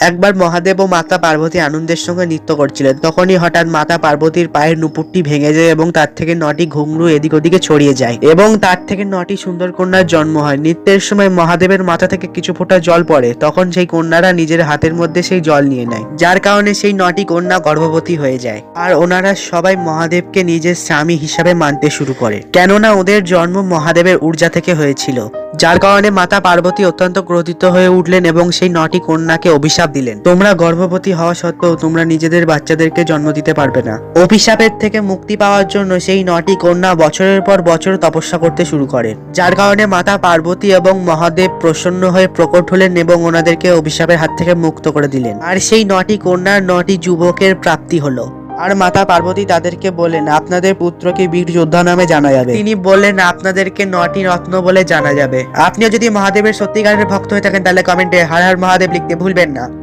একবার মহাদেব ও মাতা পার্বতী আনন্দের সঙ্গে নৃত্য করছিলেন। তখনই হঠাৎ মাতা পার্বতীর পায়ের নুপুরটি ভেঙে যায় এবং তার থেকে নটি ঘুংরু এদিক ওদিকে ছড়িয়ে যায় এবং তার থেকে নটি সুন্দর কন্যার জন্ম হয়। নৃত্যের সময় মহাদেবের মাথা থেকে কিছু ফোঁটা জল পড়ে। তখন সেই কন্যারা নিজের হাতের মধ্যে সেই জল নিয়ে নেয়, যার কারণে সেই নটি কন্যা গর্ভবতী হয়ে যায়। আর ওনারা সবাই মহাদেবকে নিজের স্বামী হিসাবে মানতে শুরু করে। কেননা ওদের জন্ম মহাদেবের ঊর্জা থেকে হয়েছিল। যার কারণে মাতা পার্বতী অত্যন্ত ক্রোধিত হয়ে উঠলেন এবং সেই নটি কন্যাকে অভিশাপ দিলেন। তোমরা গর্ভবতী হওয়া সত্ত্বেও তোমরা নিজেদের বাচ্চাদেরকে জন্ম দিতে পারবে না। অভিশাপের থেকে মুক্তি পাওয়ার জন্য সেই নটি কন্যা বছরের পর বছর তপস্যা করতে শুরু করেন। যার কারণে মাতা পার্বতী এবং মহাদেব প্রসন্ন হয়ে প্রকট হলেন এবং ওনাদেরকে অভিশাপের হাত থেকে মুক্ত করে দিলেন। আর সেই নটি কন্যার নটি যুবকের প্রাপ্তি হলো। আর মাতা পার্বতী তাদেরকে বলেন, আপনাদের পুত্রকে বীর যোদ্ধা নামে জানা যাবে। তিনি বললেন, আপনাদেরকে নটি রত্ন বলে জানা যাবে। আপনিও যদি মহাদেবের সত্যিকারের ভক্ত হয়ে থাকেন, তাহলে কমেন্টে হার হার মহাদেব লিখতে ভুলবেন না।